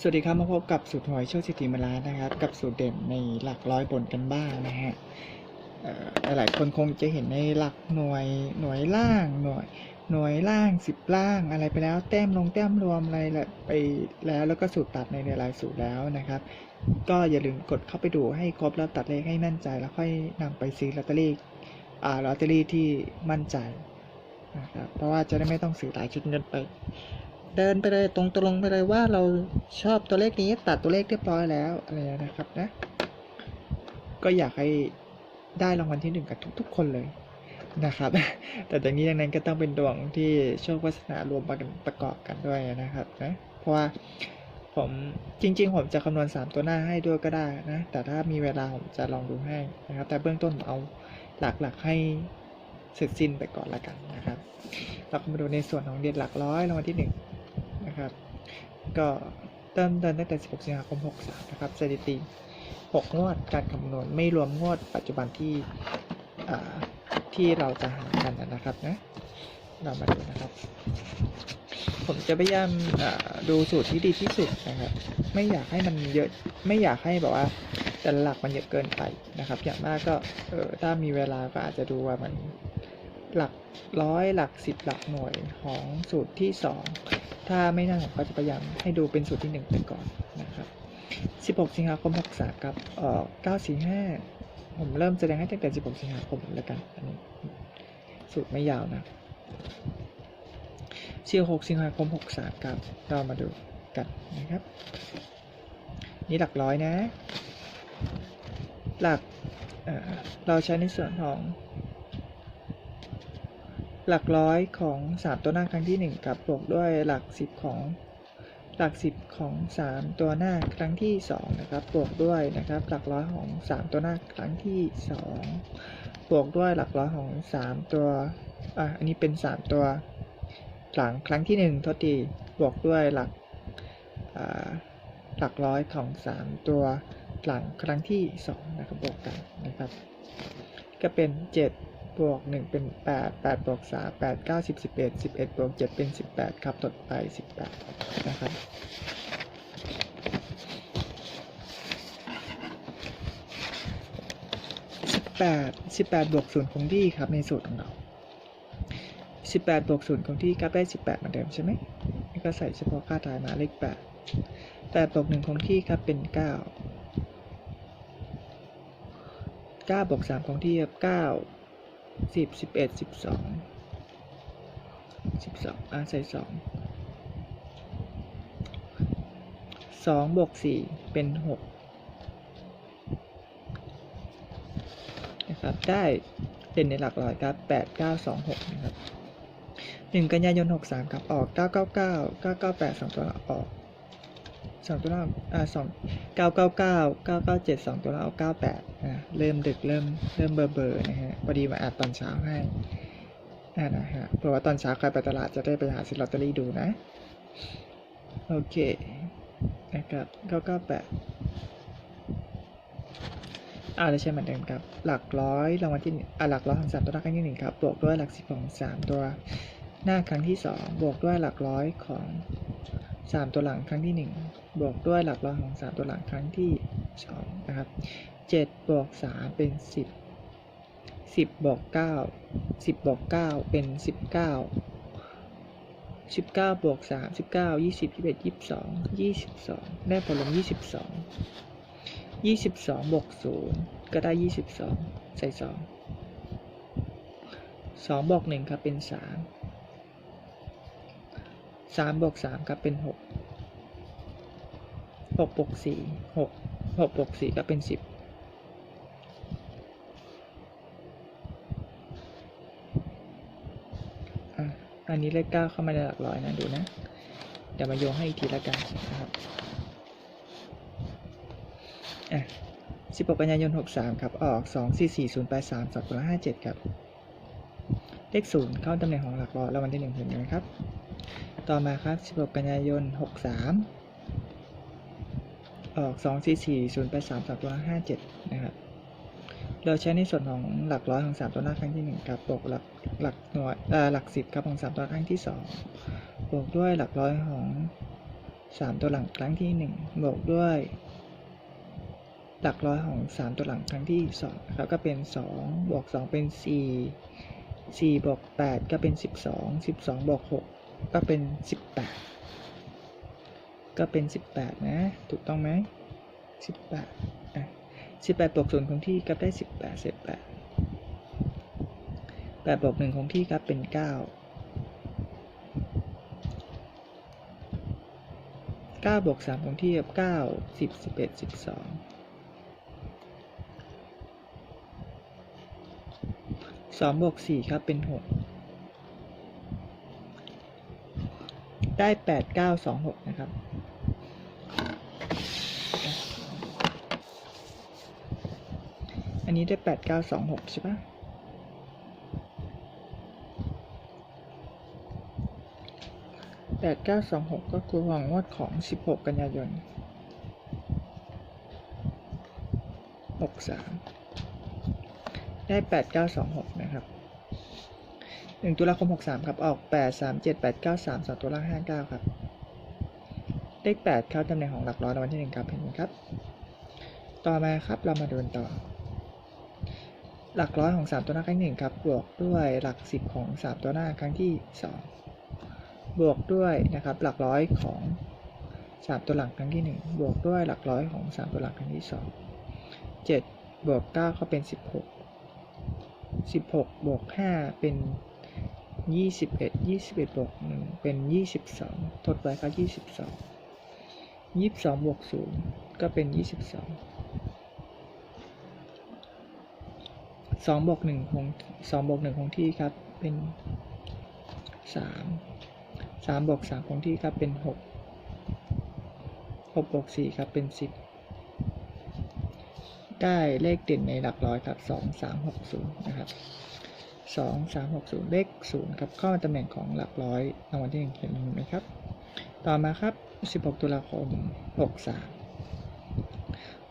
สวัสดีครับมาพบกับสูตรหวยโชคสิทธิมาลานะครับ กับสูตรเด่นในหลักร้อยบนกันบ้างนะฮะหลายคนคงจะเห็นในหลักหน่วยหน่วยล่างหน่วยหน่วยล่างสิบล่างอะไรไปแล้วแต้มลงแต้มรวมอะไรละไปแล้วแล้วก็สูตรตัดในหลายสูตรแล้วนะครับ ก็อย่าลืมกดเข้าไปดูให้ครบแล้วตัดเลขให้มั่นใจ แล้วค่อยนำไปซื้อลอตเตอรี่อ่าลอตเตอรี่ที่มั่นใจนะครับเพราะว่าจะได้ไม่ต้องซื้อหลายชุดเงินไป เดินไปเลยตรงตรงๆไปเลยว่าเราชอบตัวเลขนี้ตัดตัวเลขเรียบร้อยแล้วอะไรนะครับนะ ก็อยากให้ได้รางวัลที่หนึ่งกับทุก ๆ คนเลยนะครับ แต่ตรงนี้ดังนั้นก็ต้องเป็นดวงที่โชควาสนารวมกันประกอบกันด้วยนะครับนะเพราะว่าผมจริง ๆ ผมจะคำนวณ 3 ตัวหน้าให้ด้วยก็ได้นะ แต่ถ้ามีเวลาผมจะลองดูให้นะครับ แต่เบื้องต้นผมเอาหลักๆให้เสร็จสิ้นไปก่อนละกันนะครับ เราก็มาดูในส่วนของเดือนหลักร้อยรางวัลที่ห นะครับ ก็เริ่มเดินตั้งแต่ 16 สิงหาคม 63 นะครับสถิติ 6 งวดการคำนวณไม่รวมงวดปัจจุบันที่ที่เราจะหากันนะครับนะ เรามาดูนะครับ ผมจะพยายามดูสูตรที่ดีที่สุดนะครับ ไม่อยากให้มันเยอะ ไม่อยากให้แบบว่าแต่หลักมันเยอะเกินไปนะครับ อย่างมากก็เออถ้ามีเวลาก็อาจจะดูว่ามันหลักร้อยหลักสิบหลักหน่วยของสูตรที่สอง ถ้าไม่นั่นผมก็จะพยายามให้ดูเป็นสูตรที่หนึ่งไปก่อนนะครับ 16 สิงหาคม 63 กับเอ่อ945ผมเริ่มแสดงให้ตั้งแต่ 16 สิงหาคมแล้วกัน อันนี้ สูตรไม่ยาวนะ16 สิงหาคม 63ครับ เรามาดูกันนะครับ นี่หลักร้อยนะ หลักเเราใช้ในส่วนของ หลักร้อยของ 3 ตัวหน้าครั้งที่ 1 กับบวกด้วยหลัก 10 ของหลัก 10 ของ 3 ตัวหน้าครั้งที่ 2 นะครับ บวกด้วยนะครับ หลักร้อยของ 3 ตัวหน้าครั้งที่ 2 บวกด้วยหลักร้อยของ 3 ตัวอะอันนี้เป็น 3 ตัวหลังครั้งที่ 1 ทษทีบวกด้วยหลักอ่าหลักร้อยของ 3 ตัวหลังครั้งที่ 2 นะครับบวกกันนะครับ ก็เป็น 7 บวกหนึ่งเป็นแปดแปดบวกสามแปดเก้าสิบสิบเอ็ดสิบเอ็ดบวกเจ็ดเป็นสิบแปดครับต่อไปสิบแปดนะครับสิบแปดสิบแปดบวกศูนย์คงที่ครับในสูตรของเราสิบแปดบวกศูนย์คงที่ครับได้สิบแปดเหมือนเดิมใช่ไหมนี่ก็ใส่เฉพาะค่าท้ายมาเลขแปดแปดบวกหนึ่งคงที่ครับเป็นเก้าเก้าบวกสามคงที่ครับเก้า สิบสิบเอ็ดสิบสองสิบสองอะใส่สองสองบวกสี่เป็นหกนะครับ ได้เป็นในหลักร้อยครับแปดเก้าสองหกนะครับหนึ่งกันยายนหกสามครับ ออกเก้าเก้าเก้าเก้าเก้าแปดสองตัวละออก สองตัวละอ่าสองเก้าเก้าเก้าเก้าเก้าเจ็ดสองตัวละเอาเก้าแปดอ่าเริ่มดึกเริ่มเริ่มเบอร์เบอร์นะฮะพอดีมาอัดตอนเช้าให้อ่านะฮะเพราะว่าตอนเช้าใครไปตลาดจะได้ไปหาซื้อลอตเตอรี่ดูนะ โอเคนะครับเก้าเก้าแปดอ่าได้ใช่เหมือนเดิมครับ หลักร้อยรางวัลที่หนึ่งอ่าหลักร้อยของสามตัวหน้าครั้งที่หนึ่งครับบวกด้วยหลักสิบของสามตัวหน้าครั้งที่สองบวกด้วยหลักร้อยของ สามตัวหลังครั้งที่หนึ่งบวกด้วยหลักร้อยของสามตัวหลังครั้งที่สองนะครับเจ็ดบวกสามเป็นสิบสิบบวกเก้าสิบบวกเก้าเป็นสิบเก้าสิบเก้าบวกสามสิบเก้ายี่สิบยี่สิบเอ็ดยี่สิบสองยี่สิบสองได้ผลลัพธ์ยี่สิบสองยี่สิบสองบวกศูนย์ก็ได้ยี่สิบสองใส่สองสองบวกหนึ่งครับเป็นสาม สามบวกสามครับเป็นหกหกบวกสี่หกหกบวกสี่ก็เป็นสิบอันนี้เลขเก้าเข้ามาในหลักร้อยนะดูนะ เดี๋ยวมาโยงให้อีกทีละกันนะครับอะ16 กันยายน 63 ครับ ออก 2 4 4 0 8 3 2 5 7 ครับ เลข 0 เข้าตำแหน่งของหลักร้อยแล้ววันที่1เห็นไหมครับ ต่อมาครับ 16 กันยายน 63 ออก 2 4 4 0 8 3 2 5 7 นะครับ เราใช้ในส่วนของหลักร้อยของ 3 ตัวหน้าครั้งที่ 1 ครับ บวกหลักหลักหน่วยหลัก 10 ครับของ 3 ตัวครั้งที่ 2 บวกด้วยหลักร้อยของ 3 ตัวหลังครั้งที่ 1 บวกด้วยหลักร้อยของ 3 ตัวหลังครั้งที่2นะครับก็เป็น 2 บวก 2 เป็น 4 4 บวก 8 ก็เป็น 12 12 บวก 6 ก็เป็น18ก็เป็น18นะ ถูกต้องไหม18อะ18บวก0คงที่ก็ได้18เศษ8 8บวก1คงที่ครับเป็น9 9บวก3คงที่กับ9 10 11 12สองบวกสี่ครับเป็นหก ได้แปดเก้าสองหกนะครับ อันนี้ได้แปดเก้าสองหกใช่ปะแปดเก้าสองหกก็คือวางงวดของสิบหกกันยายนหกสามได้แปดเก้าสองหกนะครับ หนึ่งตุลาคมหกสามครับ ออกแปดสามเจ็ดแปดเก้าสามสองตัวล่างห้าเก้าครับ เลขแปดเข้าตำแหน่งของหลักร้อยรางวัลที่หนึ่งครับเห็นไหมครับ ต่อมาครับเรามาดูกันต่อ หลักร้อยของสามตัวหน้าครั้งหนึ่งครับ บวกด้วยหลักสิบของสามตัวหน้าครั้งที่สองบวกด้วยนะครับหลักร้อยของสามตัวหลังครั้งที่หนึ่งบวกด้วยหลักร้อยของสามตัวหลังครั้งที่สองเจ็ดบวกเก้าก็เป็นสิบหกสิบหกบวกห้าเป็น ยี่สิบเอ็ดยี่สิบเอ็ดบวกหนึ่งเป็นยี่สิบสองทดไว้ก็ยี่สิบสองยี่สิบสองบวกศูนย์ก็เป็นยี่สิบสองสองบวกหนึ่งคงสองบวกหนึ่งคงที่ครับเป็นสามสามบวกสามคงที่ครับเป็นหกหกบวกสี่ครับเป็นสิบได้เลขเด่นในหลักร้อยครับสองสามหกศูนย์นะครับ สองสามหกศูนย์เลขศูนย์ครับเข้ามาตำแหน่งของหลักร้อยรางวัลที่หนึ่งเห็นไหมครับ ต่อมาครับสิบหกตุลาคมหกสาม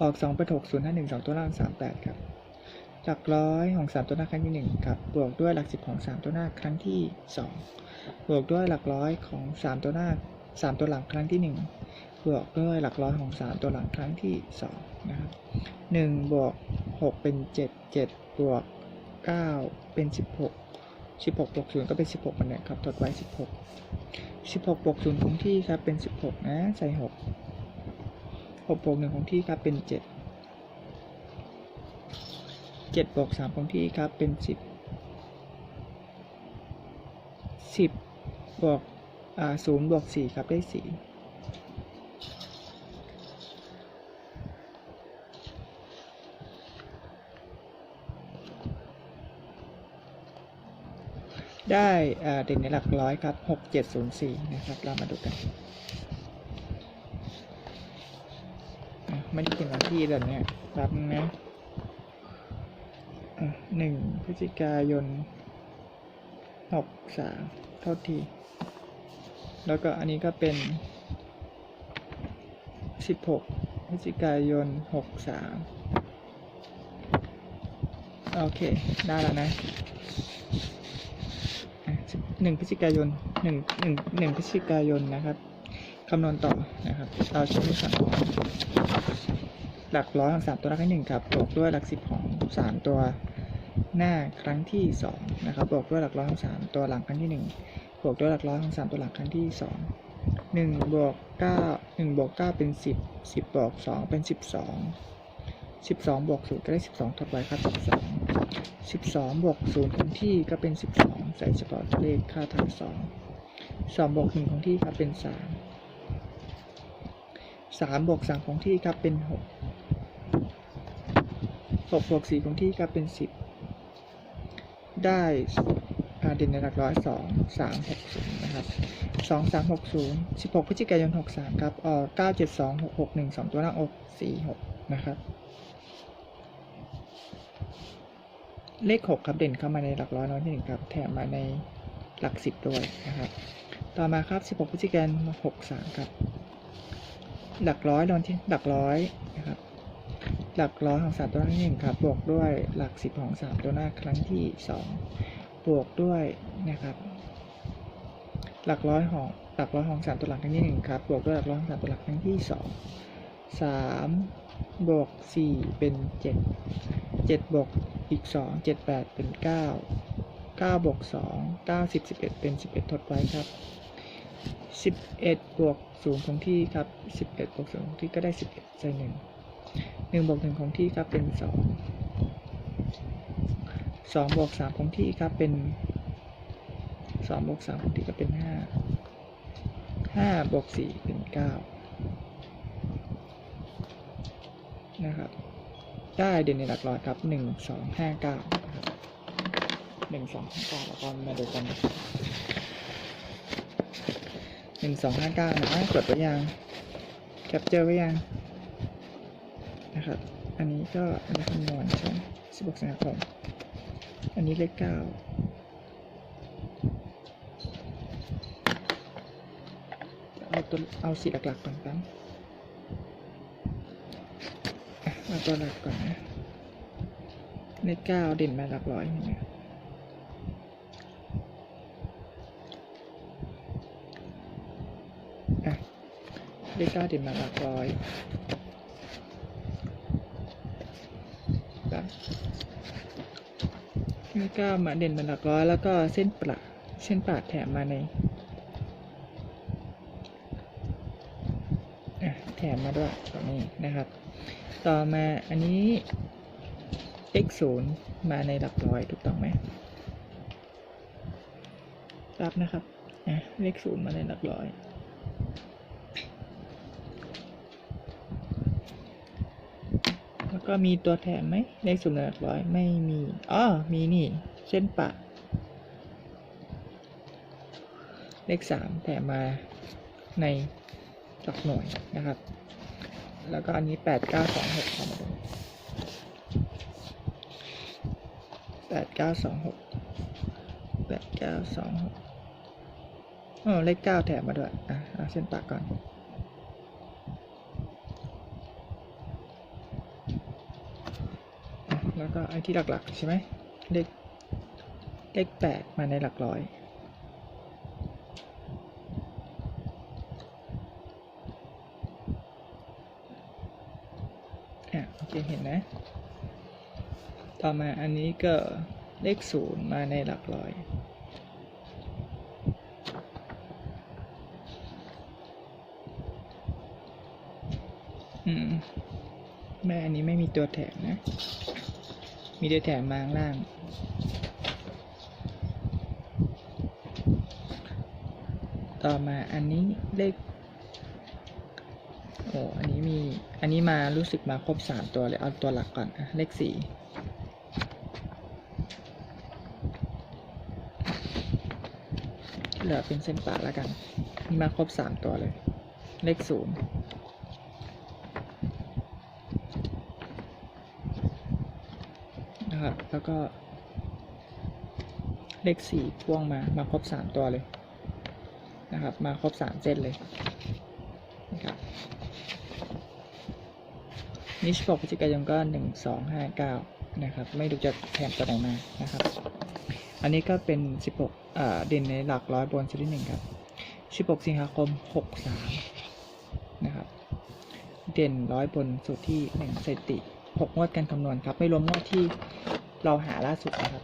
ออกสองเป็นหกศูนย์หนึ่งสองตัวล่างสามแปดครับ หลักร้อยของสามตัวหน้าครั้งที่หนึ่งครับ บวกด้วยหลักสิบของสามตัวหน้าครั้งที่สองบวกด้วยหลักร้อยของสามตัวหน้าสามตัวหลังครั้งที่หนึ่งบวกด้วยหลักร้อยของสามตัวหลังครั้งที่สองนะครับหนึ่งบวกหกเป็นเจ็ดเจ็ดบวก เก้าเป็นสิบหกสิบหกบวกศูนย์ก็เป็นสิบหกเหมือนกันครับทดไว้สิบหกสิบหกบวกศูนย์คงที่ครับ เป็นสิบหกนะ ใส่หกหกบวกหนึ่งคงที่ครับ เป็นเจ็ดเจ็ดบวกสามคงที่ครับ เป็นสิบสิบบวกศูนย์บวกสี่ครับ ได้สี่ ได้เด่นในหลักร้อยครับหกเจ็ดศูนย์สี่นะครับ เรามาดูกัน ไม่ได้เขียนวันที่แบบเนี้ยรับนะอะหนึ่งพฤศจิกายนหกสามเท่าที แล้วก็อันนี้ก็เป็นสิบหกพฤศจิกายนหกสามโอเค ได้แล้วนะ หนึ่งพฤศจิกายนหนึ่งหนึ่งหนึ่งพฤศจิกายนนะครับคำนวณต่อนะครับเอาชิ้นที่สามหลักร้อยของสามตัวหลักที่หนึ่งครับบวกด้วยหลักสิบของสามตัวหน้าครั้งที่สองนะครับบวกด้วยหลักร้อยของสามตัวหลังครั้งที่หนึ่งบวกด้วยหลักร้อยของสามตัวหลังครั้งที่สองหนึ่งบวกเก้าหนึ่งบวกเก้าเป็นสิบสิบบวกสองเป็นสิบสองสิบสองบวกศูนย์ก็ได้สิบสองถัดไปครับสิบสอง สิบสองบวกศูนย์คงที่ก็เป็นสิบสองใส่เฉพาะเลขค่าฐานสองสองบวกหนึ่งคงที่ครับเป็นสามสามบวกสามคงที่ครับเป็นหกหกบวกสี่คงที่ครับเป็นสิบได้อ่าเด่นในหลักร้อยสองสามหกศูนย์นะครับสองสามหกศูนย์สิบหกพฤศจิกายนหกสามครับออเก้าเจ็ดสองหกหกหนึ่งสองตัวหน้าอกสี่หกนะครับ เลขหกครับเด่นเข้ามาในหลักร้อยน้อยที่หนึ่งครับ แถมมาในหลักสิบด้วยนะครับ ต่อมาครับสิบหกพฤศจิกายนหกสามครับ หลักร้อยนอนที่หลักร้อยนะครับ หลักร้อยของสามตัวหน้าที่หนึ่งครับ บวกด้วยหลักสิบของสามตัวหน้าครั้งที่สองบวกด้วยนะครับ หลักร้อยของหลักร้อยของสามตัวหลักครั้งที่หนึ่งครับ บวกด้วยหลักร้อยของสามตัวหลักครั้งที่สองสามบวกสี่เป็นเจ็ด เจ็ดบวกอีกสองเจ็ดแปดเป็นเก้าเก้าบวกสองเก้าสิบสิบเอ็ดเป็นสิบเอ็ดทดไว้ครับสิบเอ็ดบวกศูนย์คงที่ครับสิบเอ็ดบวกศูนย์คงที่ก็ได้สิบเอ็ดใส่หนึ่งหนึ่งบวกหนึ่งคงที่ครับเป็นสองสองบวกสามคงที่ครับเป็นสองบวกสามคงที่ก็เป็นห้าห้าบวกสี่เป็นเก้านะครับ ได้เด่นในหลักร้อยครับหนึ่งสองห้าเก้าหนึ่งสองห้าเก้าแล้วก็มาดูกันหนึ่งสองห้าเก้านะจดไว้ยังแคปเจอร์ไว้ยังนะครับ อันนี้ก็อันนี้คำนวณใช่ไหมสิบหกสิงหาคมอันนี้เลขเก้าเอาตัวเอาสีหลักๆก่อนครับ มาตัวหลักก่อนนะเลขเก้าเด่นมาหลักร้อยเนไหมอะเลขเก้าเด่นมาหลักร้อยเลขเก้ามาเด่นมาหลักร้อยแล้วก็เส้นประเส้นปาดแถมมาในอะแถมมาด้วยตรงนี้นะครับ ต่อมาอันนี้ x ศูนย์มาในหลักร้อยถูกต้องไหมรับนะครับอะเลขศูนย์มาในหลักร้อย แล้วก็มีตัวแถมไหมเลขศูนย์ในหลักร้อยไม่มีอ๋อมีนี่เช่นปะ เลขสามแถมมาในหลักหน่วยนะครับ แล้วก็อันนี้แปดเก้าสองหกมาดูแปดเก้าสองหกแปดเก้าสองหกอ๋อเลขเก้าแถมมาด้วย อะเอาเส้นปากก่อนอแล้วก็ไอ้ที่หลักๆใช่ไหมเลขเลขแปดมาในหลักร้อย อะโอเคเห็นนะ ต่อมาอันนี้ก็เลขศูนย์มาในหลักร้อย อืม แม่อันนี้ไม่มีตัวแถมนะ มีตัวแถมมาข้างล่างต่อมาอันนี้เลข มีอันนี้มารู้สึกมาครบสามตัวเลย เอาตัวหลักก่อนเลขสี่เหลือเป็นเส้นปะแล้วกันนี่มาครบสามตัวเลย เลขศูนย์นะครับ แล้วก็ เลขสี่พ่วงมา มาครบสามตัวเลย นะครับ มาครบสามเส้นเลยนะครับ นี่สิบหกพฤศจิกายนก็หนึ่งสองห้าเก้านะครับ ไม่รู้จะแถมตัวไหนมานะครับ อันนี้ก็เป็น16อ่าเด่นในหลักร้อยบนชุดที่หนึ่งครับ16สิงหาคม63นะครับ เด่นร้อยบนสุดที่1สถิติ6งวดการคำนวณครับ ไม่รวมงวดที่เราหาล่าสุดนะครับ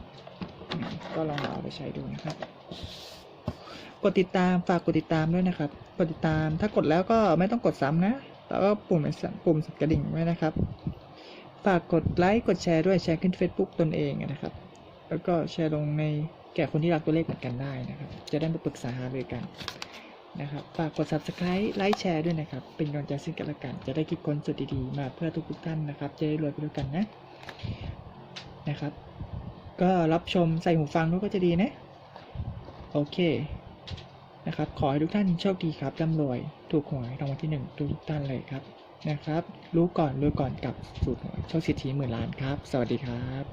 ก็ลองเอาไปใช้ดูนะครับ กดติดตามฝากกดติดตามด้วยนะครับ กดติดตามถ้ากดแล้วก็ไม่ต้องกดซ้ำนะ แล้วก็ปุ่มสั่นปุ่มสั่นกระดิ่งไว้นะครับ ฝากกดไลค์กดแชร์ด้วยแชร์ขึ้น Facebook ตนเองนะครับ แล้วก็แชร์ลงในแก่คนที่รักตัวเลขเหมือนกันได้นะครับ จะได้มาปรึกษาหารือกันนะครับ ฝากกด subscribe ไลค์แชร์ด้วยนะครับ เป็นกำลังใจซึ่งกันและกัน จะได้คิดค้นสุดดีๆ มาเพื่อทุกๆท่านนะครับ จะได้รวยไปด้วยกันนะ นะครับ ก็รับชมใส่หูฟังด้วยก็จะดีนะ โอเค นะครับ ขอให้ทุกท่านโชคดีครับร่ำรวย ถูกหวยรางวัลที่หนึ่งทุกท่านเลยครับนะครับ รู้ก่อนรู้ก่อนกับสูตรหวยโชคสิทธิหมื่นล้านครับ สวัสดีครับ